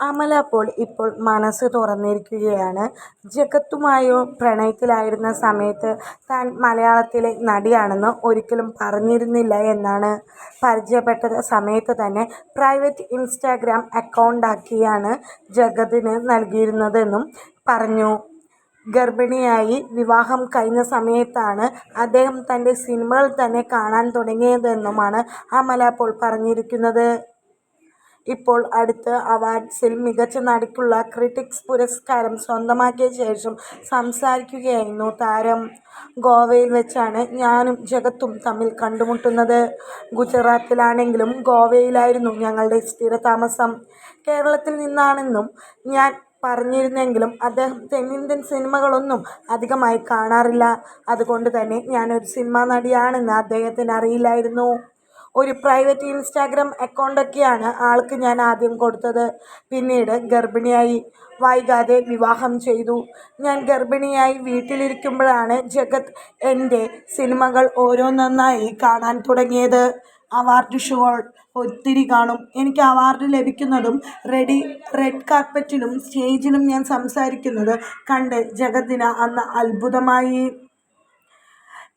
അമല പോൾ ഇപ്പോൾ മനസ്സ് തുറന്നിരിക്കുകയാണ്. ജഗത്തുമായോ പ്രണയത്തിലായിരുന്ന സമയത്ത് താൻ മലയാളത്തിലെ നടിയാണെന്ന് ഒരിക്കലും പറഞ്ഞിരുന്നില്ല എന്നാണ്. പരിചയപ്പെട്ട സമയത്ത് തന്നെ പ്രൈവറ്റ് ഇൻസ്റ്റാഗ്രാം അക്കൗണ്ടാക്കിയാണ് ജഗത്തിന് നൽകിയിരുന്നതെന്നും പറഞ്ഞു. ഗർഭിണിയായി വിവാഹം കഴിഞ്ഞ സമയത്താണ് അദ്ദേഹം തന്റെ സിനിമകൾ തന്നെ കാണാൻ തുടങ്ങിയതെന്നുമാണ് അമല പോൾ പറഞ്ഞിരിക്കുന്നത്. ഇപ്പോൾ അടുത്ത് അവാർഡ്സിൽ മികച്ച നടിക്കുള്ള ക്രിട്ടിക്സ് പുരസ്കാരം സ്വന്തമാക്കിയ ശേഷം സംസാരിക്കുകയായിരുന്നു താരം. ഗോവയിൽ വെച്ചാണ് ഞാനും ജഗത്തും തമ്മിൽ കണ്ടുമുട്ടുന്നത്. ഗുജറാത്തിലാണെങ്കിലും ഗോവയിലായിരുന്നു ഞങ്ങളുടെ സ്ഥിരതാമസം. കേരളത്തിൽ നിന്നാണെന്നും ഞാൻ പറഞ്ഞിരുന്നെങ്കിലും അദ്ദേഹം തെന്നിന്ത്യൻ സിനിമകളൊന്നും അധികമായി കാണാറില്ല. അതുകൊണ്ട് തന്നെ ഞാനൊരു സിനിമാ നടിയാണെന്ന് അദ്ദേഹത്തിന് അറിയില്ലായിരുന്നു. ഒരു പ്രൈവറ്റ് ഇൻസ്റ്റാഗ്രാം അക്കൗണ്ടൊക്കെയാണ് ആൾക്ക് ഞാൻ ആദ്യം കൊടുത്തത്. പിന്നീട് ഗർഭിണിയായി. വൈകാതെ വിവാഹം ചെയ്തു. ഞാൻ ഗർഭിണിയായി വീട്ടിലിരിക്കുമ്പോഴാണ് ജഗത് എന്റെ സിനിമകൾ ഓരോന്നൊന്നായി കാണാൻ തുടങ്ങിയത്. അവാർഡ് ഷോകൾ ഒത്തിരി കാണും. എനിക്ക് അവാർഡ് ലഭിക്കുന്നതും റെഡി റെഡ് കാർപ്പറ്റിലും സ്റ്റേജിലും ഞാൻ സംസാരിക്കുന്നത് കണ്ട് ജഗത്തിന് അന്ന് അത്ഭുതമായി.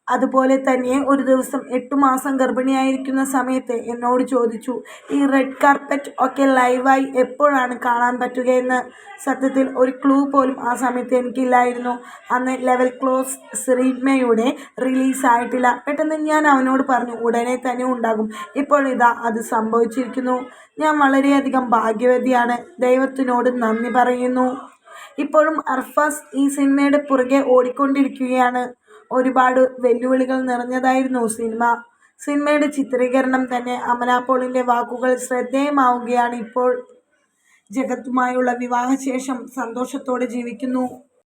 അതുപോലെ തന്നെ ഒരു ദിവസം എട്ടു മാസം ഗർഭിണിയായിരിക്കുന്ന സമയത്ത് എന്നോട് ചോദിച്ചു ഈ റെഡ് കാർപ്പറ്റ് ഒക്കെ ലൈവായി എപ്പോഴാണ് കാണാൻ പറ്റുകയെന്ന്. സത്യത്തിൽ ഒരു ക്ലൂ പോലും ആ സമയത്ത് എനിക്കില്ലായിരുന്നു. അന്ന് ലെവൽ ക്ലോസ് സിനിമയുടെ റിലീസായിട്ടില്ല പെട്ടെന്ന് ഞാൻ അവനോട് പറഞ്ഞു ഉടനെ തന്നെ ഉണ്ടാകും. ഇപ്പോൾ ഇതാ അത് സംഭവിച്ചിരിക്കുന്നു. ഞാൻ വളരെയധികം ഭാഗ്യവതിയാണ്. ദൈവത്തിനോട് നന്ദി പറയുന്നു. ഇപ്പോഴും അർഫാസ് ഈ സിനിമയുടെ പുറകെ ഓടിക്കൊണ്ടിരിക്കുകയാണ്. ഒരുപാട് വെല്ലുവിളികൾ നിറഞ്ഞതായിരുന്നു സിനിമ. സിനിമയുടെ ചിത്രീകരണം തന്നെ അമല വാക്കുകൾ ശ്രദ്ധേയമാവുകയാണ് ഇപ്പോൾ. ജഗത്തുമായുള്ള വിവാഹശേഷം സന്തോഷത്തോടെ ജീവിക്കുന്നു.